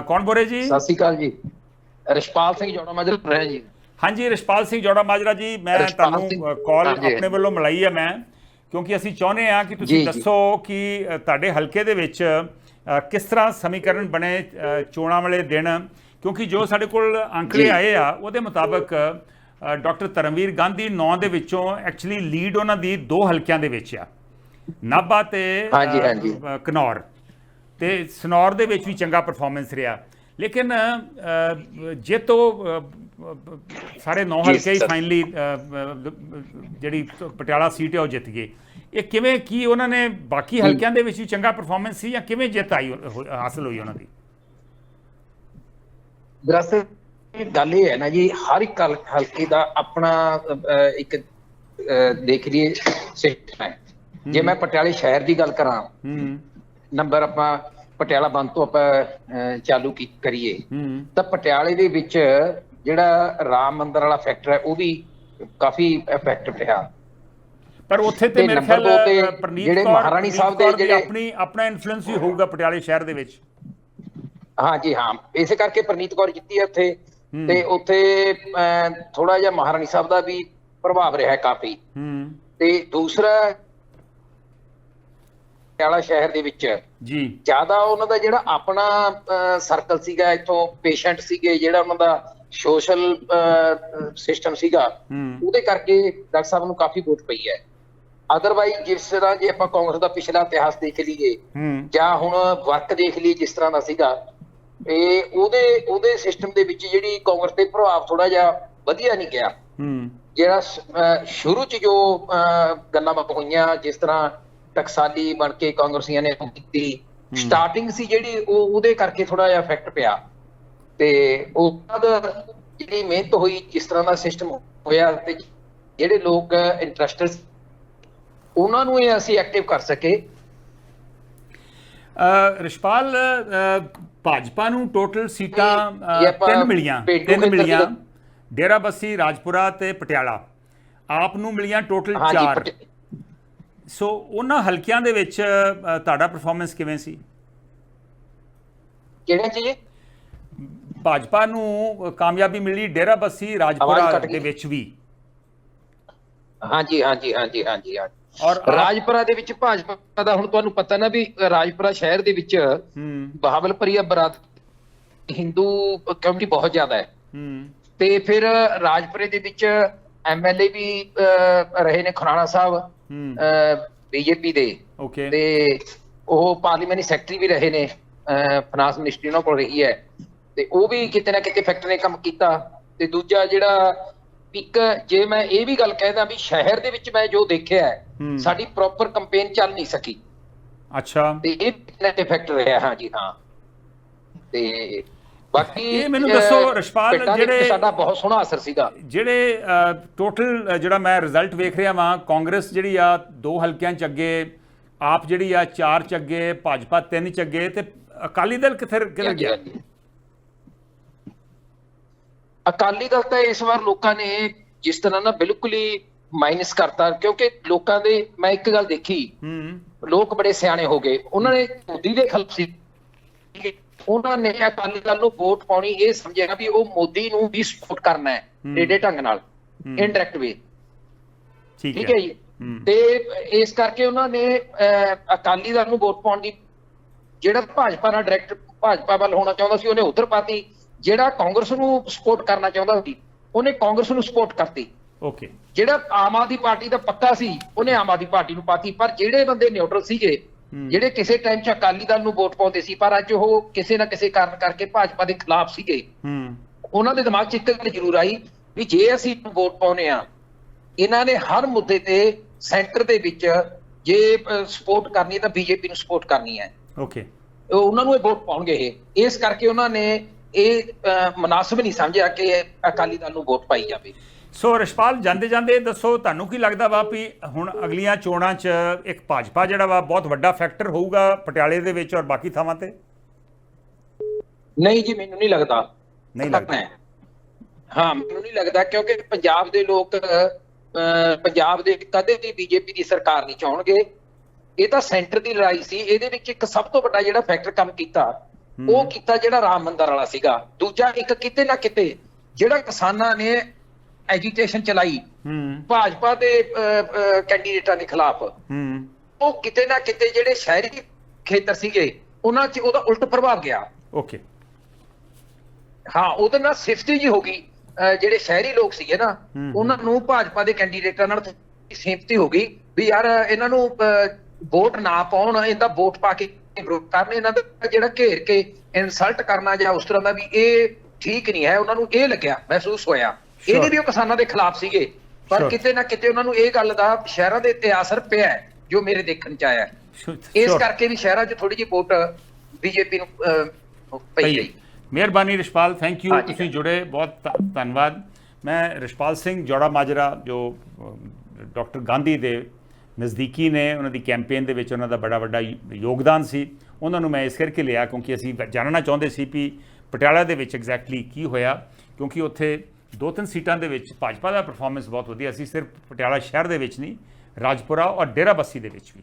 ਕੌਣ ਬੋਲ ਰਹੇ ਜੀ ਸਤਿ ਸ਼੍ਰੀ ਅਕਾਲ ਜੀ ਰਿਸ਼ਪਾਲ ਸਿੰਘ ਜੋੜਾ ਮਾਜਰ ਰਿਹਾ ਜੀ ਹਾਂਜੀ ਰਿਸ਼ਪਾਲ ਸਿੰਘ ਜੋੜਾ ਮਾਜਰਾ ਜੀ ਮੈਂ ਤੁਹਾਨੂੰ ਕਾਲ। ਆਪਣੇ ਵੱਲੋਂ ਮਿਲਾਈ ਹੈ ਮੈਂ ਕਿਉਂਕਿ ਅਸੀਂ ਚਾਹੁੰਦੇ ਹਾਂ ਕਿ ਤੁਸੀਂ। ਦੱਸੋ ਕਿ ਤੁਹਾਡੇ ਹਲਕੇ ਦੇ ਵਿੱਚ ਕਿਸ ਤਰ੍ਹਾਂ ਸਮੀਕਰਨ ਬਣੇ ਚੋਣਾਂ ਵਾਲੇ ਦਿਨ ਕਿਉਂਕਿ ਜੋ ਸਾਡੇ ਕੋਲ ਅੰਕੜੇ। ਆਏ ਆ ਉਹਦੇ ਮੁਤਾਬਕ ਡਾਕਟਰ ਧਰਮਵੀਰ ਗਾਂਧੀ 9 ਦੇ ਵਿੱਚੋਂ ਐਕਚੁਅਲੀ ਲੀਡ ਉਹਨਾਂ ਦੀ ਦੋ ਹਲਕਿਆਂ ਦੇ ਵਿੱਚ ਆ ਨਾਭਾ ਤੇ ਹਾਂਜੀ, ਹਾਂਜੀ। ਅ, ਘਨੌਰ ਤੇ ਸਨੌਰ ਦੇ ਵਿੱਚ ਵੀ ਚੰਗਾ ਪਰਫਾਰਮੈਂਸ ਰਿਹਾ। ਲੇਕਿਨ ਅ, ਜੇ ਤੋਂ ਅ, ਅ, ਸਾਰੇ ਨੌ ਹਲਕੇ ਹੀ। ਫਾਈਨਲੀ ਜਿਹੜੀ ਪਟਿਆਲਾ ਸੀਟ ਹੈ ਉਹ ਜਿੱਤ ਗਏ। ਇਹ ਕਿਵੇਂ ਕੀ ਉਹਨਾਂ ਨੇ ਬਾਕੀ ਹਲਕਿਆਂ ਦੇ ਵਿੱਚ ਵੀ ਚੰਗਾ ਪਰਫਾਰਮੈਂਸ ਸੀ ਜਾਂ ਕਿਵੇਂ ਜਿੱਤ ਆਈ ਉਹ- ਹਾਸਲ ਹੋਈ ਉਹਨਾਂ ਦੀ? ਦਰਅਸਲ ਗੱਲ ਇਹ ਹੈ ਨਾ ਜੀ ਹਰ ਇੱਕ ਹਲ- ਹਲਕੇ ਦਾ ਆਪਣਾ ਇੱਕ ਦੇਖ ਲਈਏ ਸਿਸਟਮ ਹੈ। ਜੇ ਮੈਂ ਪਟਿਆਲੇ ਸ਼ਹਿਰ ਦੀ ਗੱਲ ਕਰਾਂ ਨੰਬਰ ਆਪਾਂ ਪਟਿਆਲਾ ਬੰਦ ਤੋਂ ਆਪਾਂ ਚਾਲੂ ਕੀ ਕਰੀਏ। ਹੂੰ। ਤਾਂ ਪਟਿਆਲੇ ਦੇ ਵਿੱਚ ਜਿਹੜਾ ਰਾਮ ਮੰਦਿਰ ਵਾਲਾ ਫੈਕਟਰ ਹੈ ਉਹ ਵੀ ਕਾਫੀ ਇਫੈਕਟ ਪਿਆ ਪਰ ਉੱਥੇ ਤੇ ਮੇਰੇ ਖਿਆਲ ਪ੍ਰਨੀਤ ਜਿਹੜੇ ਮਹਾਰਾਣੀ ਸਾਹਿਬ ਦੇ ਜਿਹੜੇ- ਆਪਣੀ ਆਪਣਾ ਇਨਫਲੂਐਂਸ ਵੀ ਹੋਊਗਾ ਪਟਿਆਲੇ ਸ਼ਹਿਰ ਦੇ ਵਿੱਚ। ਹਾਂ ਜੀ ਹਾਂ। ਇਸੇ ਕਰਕੇ ਪ੍ਰਨੀਤ ਕੌਰ ਜਿੱਤੀ ਹੈ ਉੱਥੇ। ਹੂੰ। ਤੇ ਉੱਥੇ ਥੋੜਾ ਜਿਹਾ ਮਹਾਰਾਣੀ ਸਾਹਿਬ ਦਾ ਵੀ ਪ੍ਰਭਾਵ ਰਿਹਾ ਹੈ ਕਾਫੀ। ਹੂੰ। ਤੇ ਦੂਸਰਾ ਪਟਿਆਲਾ ਸ਼ਹਿਰ ਦੇ ਵਿੱਚ। ਜੀ। ਜ਼ਿਆਦਾ ਉਹਨਾਂ ਦਾ ਜਿਹੜਾ ਆਪਣਾ ਸਰਕਲ ਸੀਗਾ ਇੱਥੋਂ ਪੇਸ਼ੈਂਟ ਸੀਗੇ ਜਿਹੜਾ ਉਹਨਾਂ ਦਾ ਸੋਸ਼ਲ ਸਿਸਟਮ ਸੀਗਾ ਉਹਦੇ ਕਰਕੇ ਡਾਕਟਰ ਸਾਹਿਬ ਨੂੰ ਕਾਫੀ ਵੋਟ ਪਈ ਹੈ। ਅਦਰਵਾਈਜ਼ ਜਿਸ ਤਰ੍ਹਾਂ ਜੇ ਆਪਾਂ ਕਾਂਗਰਸ ਦਾ ਪਿਛਲਾ ਇਤਿਹਾਸ ਦੇਖ ਲਈਏ ਜਾਂ ਹੁਣ ਵਰਕ ਦੇਖ ਲਈਏ ਜਿਸ ਤਰ੍ਹਾਂ ਦਾ ਸੀਗਾ ਇਹ ਉਹਦੇ ਉਹਦੇ ਸਿਸਟਮ ਦੇ ਵਿੱਚ ਜਿਹੜੀ ਕਾਂਗਰਸ ਤੇ ਪ੍ਰਭਾਵ ਥੋੜਾ ਜਿਹਾ ਵਧੀਆ ਨਹੀਂ ਗਿਆ। ਹੂੰ। ਜਿਹੜਾ ਸ਼ੁਰੂ ਚ ਜੋ ਗੱਲਾਂ ਬਾਤਾਂ ਹੋਈਆਂ ਜਿਸ ਤਰ੍ਹਾਂ ਟਕਸਾਲੀ ਬਣ ਕੇ ਕਾਂਗਰਸੀਆਂ ਨੇ ਕੀਤੀ। ਸਟਾਰਟਿੰਗ ਸੀ ਜਿਹੜੀ ਉਹ ਉਹਦੇ ਕਰਕੇ ਥੋੜਾ ਜਿਹਾ ਇਫੈਕਟ ਪਿਆ। ਤੇ ਉਸ ਤੋਂ ਬਾਅਦ ਜਿਹੜੀ ਮਿਹਨਤ ਹੋਈ ਜਿਸ ਤਰ੍ਹਾਂ ਦਾ ਸਿਸਟਮ ਹੋਇਆ ਤੇ ਜਿਹੜੇ ਲੋਕ ਇੰਟਰਸਟਡ ਉਹਨਾਂ ਨੂੰ ਇਹ ਅਸੀਂ ਐਕਟਿਵ ਕਰ ਸਕੇ। ਅ, ਰਿਸ਼ਪਾਲ ਭਾਜਪਾ ਨੂੰ ਟੋਟਲ ਸੀਟਾਂ ਅ, ਇਹ ਆਪਾਂ ਤਿੰਨ ਮਿਲੀਆਂ ਪੇਂਡੂ ਤਿੰਨ ਖੇਤਰ ਦੀ ਮਿਲੀਆਂ। ਗੱਲ- ਡੇਰਾ ਬੱਸੀ ਰਾਜਪੁਰਾ ਤੇ ਪਟਿਆਲਾ। ਆਪ ਨੂੰ ਮਿਲੀਆਂ ਟੋਟਲ ਹਾਂਜੀ 4 ਪਟ- ਸੋ ਉਹਨਾਂ ਹਲਕਿਆਂ ਦੇ ਵਿੱਚ ਤੁਹਾਡਾ ਪਰਫਾਰਮੈਂਸ ਕਿਵੇਂ ਸੀ? ਕਿਹੜੇ ਚ ਜੀ? ਭਾਜਪਾ ਨੂੰ ਕਾਮਯਾਬੀ ਮਿਲੀ ਡੇਰਾ ਬੱਸੀ ਰਾਜਪੁਰਾ ਦੇ। ਵਿੱਚ ਵੀ। ਹਾਂਜੀ ਹਾਂਜੀ ਹਾਂਜੀ ਹਾਂਜੀ ਔਰ ਰਾਜਪੁਰਾ ਦੇ ਵਿੱਚ ਭਾਜਪਾ ਦਾ ਹੁਣ ਤੁਹਾਨੂੰ ਪਤਾ ਨਾ ਵੀ ਰਾਜਪੁਰਾ ਸ਼ਹਿਰ ਦੇ ਵਿੱਚ ਹੂੰ। ਬਹਾਵਲਪੁਰੀਆ ਬਰਾਤ ਹਿੰਦੂ ਕਮਿਊਨਿਟੀ ਬਹੁਤ ਜ਼ਿਆਦਾ ਹੈ। ਹੂੰ। ਤੇ ਫਿਰ ਰਾਜਪੁਰੇ ਦੇ ਵਿੱਚ ਐਮਐਲਏ ਵੀ ਰਹੇ ਨੇ ਖੁਰਾਣਾ ਸਾਹਿਬ। ਬੀਜੇਪੀ ਦੇ। ਓਕੇ। ਤੇ ਉਹ ਪਾਰਲੀਮੈਂਟਰੀ ਸੈਕਟਰੀ ਵੀ ਰਹੇ ਨੇ। ਫਾਈਨਾਂਸ ਮਿਨਿਸਟਰੀ ਉਹਨਾਂ ਕੋਲ ਰਹੀ ਹੈ। ਤੇ ਉਹ ਵੀ ਕਿਤੇ ਨਾ ਕਿਤੇ ਫੈਕਟਰ ਨੇ ਕੰਮ ਕੀਤਾ। ਤੇ ਦੂਜਾ ਜਿਹੜਾ ਇੱਕ ਜੇ ਮੈਂ ਇਹ ਵੀ ਗੱਲ ਕਹਿਦਾ ਵੀ ਸ਼ਹਿਰ ਦੇ ਵਿੱਚ ਮੈਂ ਜੋ ਦੇਖਿਆ। ਸਾਡੀ ਪ੍ਰੋਪਰ ਕੰਪੇਨ ਚੱਲ ਨਹੀਂ ਸਕੀ। ਅੱਛਾ। ਤੇ ਇਹ ਇਫੈਕਟ ਰਿਹਾ ਹਾਂ ਜੀ ਹਾਂ। ਤੇ ਬਾਕੀ ਇਹ ਮੈਨੂੰ ਦੱਸੋ, ਵਿੱਚ ਜਿਹੜੇ- ਸਾਡਾ ਬਹੁਤ ਸੋਹਣਾ ਅਸਰ ਸੀਗਾ। ਜਿਹੜੇ ਟੋਟਲ ਜਿਹੜਾ ਮੈਂ ਰਿਜ਼ਲਟ ਵੇਖ ਰਿਹਾ ਵਾਂ ਕਾਂਗਰਸ ਜਿਹੜੀ ਆ ਦੋ ਹਲਕਿਆਂ ਚ ਅੱਗੇ ਆਪ ਜਿਹੜੀ ਆ ਚਾਰ ਚ ਅੱਗੇ ਭਾਜਪਾ ਤਿੰਨ ਚ ਅੱਗੇ ਤੇ ਅਕਾਲੀ ਦਲ ਕਿੱਥੇ ਕਿੱਧਰ ਗਿਆ? ਅਕਾਲੀ ਦਲ ਤਾਂ ਇਸ ਵਾਰ ਲੋਕਾਂ ਨੇ ਜਿਸ ਤਰ੍ਹਾਂ ਨਾ ਬਿਲਕੁਲ ਹੀ ਮਾਈਨਸ ਕਰਤਾ ਕਿਉਂਕਿ ਲੋਕਾਂ ਦੇ ਮੈਂ ਇੱਕ ਗੱਲ ਦੇਖੀ। ਹੂੰ। ਲੋਕ ਬੜੇ ਸਿਆਣੇ ਹੋ ਗਏ। ਉਹਨਾਂ ਨੇ ਮੋਦੀ ਦੇ ਖਿਲਾਫ ਸੀ। ਉਹਨਾਂ ਨੇ ਅਕਾਲੀ ਦਲ ਨੂੰ ਵੋਟ ਪਾਉਣੀ ਇਹ ਸਮਝਿਆ ਵੀ ਉਹ ਮੋਦੀ ਨੂੰ ਵੀ ਸਪੋਰਟ ਕਰਨਾ ਹੈ। ਟੇਡੇ ਢੰਗ ਨਾਲ। ਇਨਡਾਇਰੈਕਟ ਵੇ ਠੀਕ ਹੈ ਜੀ। ਤੇ ਇਸ ਕਰਕੇ ਉਹਨਾਂ ਨੇ ਅਕਾਲੀ ਦਲ ਨੂੰ ਵੋਟ ਪਾਉਣ ਦੀ ਜਿਹੜਾ ਭਾਜਪਾ ਨਾਲ ਡਾਇਰੈਕਟ ਭਾਜਪਾ ਵੱਲ ਹੋਣਾ ਚਾਹੁੰਦਾ ਸੀ ਉਹਨੇ ਉਧਰ ਪਾਤੀ ਜਿਹੜਾ ਕਾਂਗਰਸ ਨੂੰ ਸਪੋਰਟ ਕਰਨਾ ਚਾਹੁੰਦਾ ਸੀ ਉਹਨੇ ਕਾਂਗਰਸ ਨੂੰ ਸਪੋਰਟ ਕਰਤੀ ਓਕੇ ਜਿਹੜਾ ਆਮ ਆਦਮੀ ਪਾਰਟੀ ਦਾ ਪੱਕਾ ਸੀ ਉਹਨੇ ਆਮ ਆਦਮੀ ਪਾਰਟੀ ਨੂੰ ਪਾਤੀ ਪਰ ਜਿਹੜੇ ਬੰਦੇ ਨਿਊਟਰਲ ਸੀਗੇ। ਜਿਹੜੇ ਕਿਸੇ ਟਾਈਮ 'ਚ ਅਕਾਲੀ ਦਲ ਨੂੰ ਵੋਟ ਪਾਉਂਦੇ ਸੀ ਪਰ ਅੱਜ ਉਹ ਕਿਸੇ ਨਾ ਕਿਸੇ ਕਾਰਨ ਕਰਕੇ ਭਾਜਪਾ ਦੇ ਖਿਲਾਫ ਸੀਗੇ। ਹੂੰ। ਉਹਨਾਂ ਦੇ ਦਿਮਾਗ 'ਚ ਇੱਕ ਗੱਲ ਜ਼ਰੂਰ ਆਈ ਵੀ ਜੇ ਅਸੀਂ ਵੋਟ ਪਾਉਨੇ ਆ ਇਹਨਾਂ ਨੇ ਹਰ ਮੁੱਦੇ ਤੇ ਸੈਂਟਰ ਦੇ ਵਿੱਚ ਜੇ ਸਪੋਰਟ ਕਰਨੀ ਹੈ ਤਾਂ ਬੀਜੇਪੀ ਨੂੰ ਸਪੋਰਟ ਕਰਨੀ ਹੈ। ਓਕੇ। ਉਹ ਉਹਨਾਂ ਨੂੰ ਇਹ ਵੋਟ ਪਾਉਣਗੇ ਇਹ। ਇਸ ਕਰਕੇ ਉਹਨਾਂ ਨੇ ਇਹ ਮੁਨਾਸਿਬ ਨਹੀਂ ਸਮਝਿਆ ਕਿ ਅਕਾਲੀ ਦਲ ਨੂੰ ਵੋਟ ਪਾਈ ਜਾਵੇ। ਸੋ ਰਿਸ਼ਪਾਲ ਜਾਂਦੇ ਜਾਂਦੇ ਦੱਸੋ ਤੁਹਾਨੂੰ ਕੀ ਲੱਗਦਾ ਵਾ ਵੀ ਹੁਣ ਅਗਲੀਆਂ ਚੋਣਾਂ 'ਚ ਇੱਕ ਭਾਜਪਾ ਜਿਹੜਾ ਵਾ ਬਹੁਤ ਵੱਡਾ ਫੈਕਟਰ ਹੋਊਗਾ ਪਟਿਆਲੇ ਦੇ ਵਿੱਚ ਔਰ ਬਾਕੀ ਥਾਵਾਂ ਤੇ? ਨਹੀਂ ਜੀ ਮੈਨੂੰ ਨਹੀਂ ਲੱਗਦਾ। ਨਹੀਂ ਲੱਗਦਾ। ਹੈ। ਮੈਨੂੰ ਨਹੀਂ ਲੱਗਦਾ ਕਿਉਂਕਿ ਪੰਜਾਬ ਦੇ ਲੋਕ ਪੰਜਾਬ ਦੇ ਕਦੇ ਵੀ ਬੀਜੇਪੀ ਦੀ ਸਰਕਾਰ ਨਹੀਂ ਚਾਹਣਗੇ। ਇਹ ਤਾਂ ਸੈਂਟਰ ਦੀ ਲੜਾਈ ਸੀ। ਇਹਦੇ ਵਿੱਚ ਇੱਕ ਸਭ ਤੋਂ ਵੱਡਾ ਜਿਹੜਾ ਫੈਕਟਰ ਕੰਮ ਕੀਤਾ ਉਹ ਕੀਤਾ ਜਿਹੜਾ ਰਾਮ ਮੰਦਰ ਵਾਲਾ ਸੀਗਾ। ਦੂਜਾ ਇੱਕ ਕਿਤੇ ਨਾ ਕਿਤੇ ਜਿਹੜਾ ਕਿਸਾਨਾਂ ਨੇ ਐਜੀਟੇਸ਼ਨ ਚਲਾਈ। ਹੂੰ। ਭਾਜਪਾ ਦੇ ਕੈਂਡੀਡੇਟਾਂ ਦੇ ਖਿਲਾਫ। ਹੂੰ। ਉਹ ਕਿਤੇ ਨਾ ਕਿਤੇ ਜਿਹੜੇ ਸ਼ਹਿਰੀ ਖੇਤਰ ਸੀਗੇ ਉਹਨਾਂ 'ਚ ਉਹਦਾ ਉਲਟ ਪ੍ਰਭਾਵ ਗਿਆ। ਓਕੇ। ਹਾਂ ਉਹਦੇ ਨਾਲ ਸਿਫਤੀ ਜੀ ਹੋ ਗਈ। ਜਿਹੜੇ ਸ਼ਹਿਰੀ ਲੋਕ ਸੀਗੇ ਨਾ। ਉਹਨਾਂ ਨੂੰ ਭਾਜਪਾ ਦੇ ਕੈਂਡੀਡੇਟਾਂ ਨਾਲ ਸਿਫਤੀ ਹੋ ਗਈ ਵੀ ਯਾਰ ਇਹਨਾਂ ਨੂੰ ਵੋਟ ਨਾ ਪਾਉਣ ਇਹਦਾ ਵੋਟ ਪਾ ਕੇ ਵਿਰੋਧ ਕਰਨ ਇਹਨਾਂ ਦਾ ਜਿਹੜਾ ਘੇਰ ਕੇ ਇਨਸਲਟ ਕਰਨਾ ਜਾਂ ਉਸ ਤਰ੍ਹਾਂ ਦਾ ਵੀ ਇਹ ਠੀਕ ਨਹੀਂ ਹੈ ਉਹਨਾਂ ਨੂੰ ਇਹ ਲੱਗਿਆ ਮਹਿਸੂਸ ਹੋਇਆ। ਇਹ Sure. ਨਹੀਂ ਵੀ ਉਹ ਕਿਸਾਨਾਂ ਦੇ ਖਿਲਾਫ ਸੀਗੇ ਪਰ. ਕਿਤੇ ਨਾ ਕਿਤੇ ਉਹਨਾਂ ਨੂੰ ਇਹ ਗੱਲ ਦਾ ਸ਼ਹਿਰਾਂ ਦੇ ਉੱਤੇ ਅਸਰ ਪਿਆ ਜੋ ਮੇਰੇ ਦੇਖਣ ਚ ਆਇਆ। ਇਸ. ਕਰਕੇ ਵੀ ਸ਼ਹਿਰਾਂ 'ਚ ਥੋੜੀ ਜਿਹੀ ਵੋਟ ਬੀਜੇਪੀ ਨੂੰ ਪਈ ਗਈ ਮਿਹਰਬਾਨੀ ਰਿਸ਼ਪਾਲ ਥੈਂਕ ਯੂ ਤੁਸੀਂ ਜੁੜੇ ਬਹੁਤ ਧੰਨਵਾਦ ਮੈਂ ਰਿਸ਼ਪਾਲ ਸਿੰਘ ਜੋੜਾ ਮਾਜਰਾ ਜੋ ਡਾਕਟਰ ਗਾਂਧੀ ਦੇ ਨਜ਼ਦੀਕੀ ਨੇ ਉਹਨਾਂ ਦੀ ਕੈਂਪੇਨ ਦੇ ਵਿੱਚ ਉਹਨਾਂ ਦਾ ਬੜਾ ਵੱਡਾ ਯੋਗਦਾਨ ਸੀ ਉਹਨਾਂ ਨੂੰ ਮੈਂ ਇਸ ਕਰਕੇ ਲਿਆ ਕਿਉਂਕਿ ਅਸੀਂ ਜਾਣਨਾ ਚਾਹੁੰਦੇ ਸੀ ਵੀ ਪਟਿਆਲਾ ਦੇ ਵਿੱਚ ਐਗਜ਼ੈਕਟਲੀ ਕੀ ਹੋਇਆ ਕਿਉਂਕਿ ਉੱਥੇ ਦੋ ਤਿੰਨ ਸੀਟਾਂ ਦੇ ਵਿੱਚ ਭਾਜਪਾ ਦਾ ਪਰਫਾਰਮੈਂਸ ਬਹੁਤ ਵਧੀਆ ਸੀ, ਸਿਰਫ ਪਟਿਆਲਾ ਸ਼ਹਿਰ ਦੇ ਵਿੱਚ ਨਹੀਂ, ਰਾਜਪੁਰਾ ਔਰ ਡੇਰਾਬੱਸੀ ਦੇ ਵਿੱਚ ਵੀ।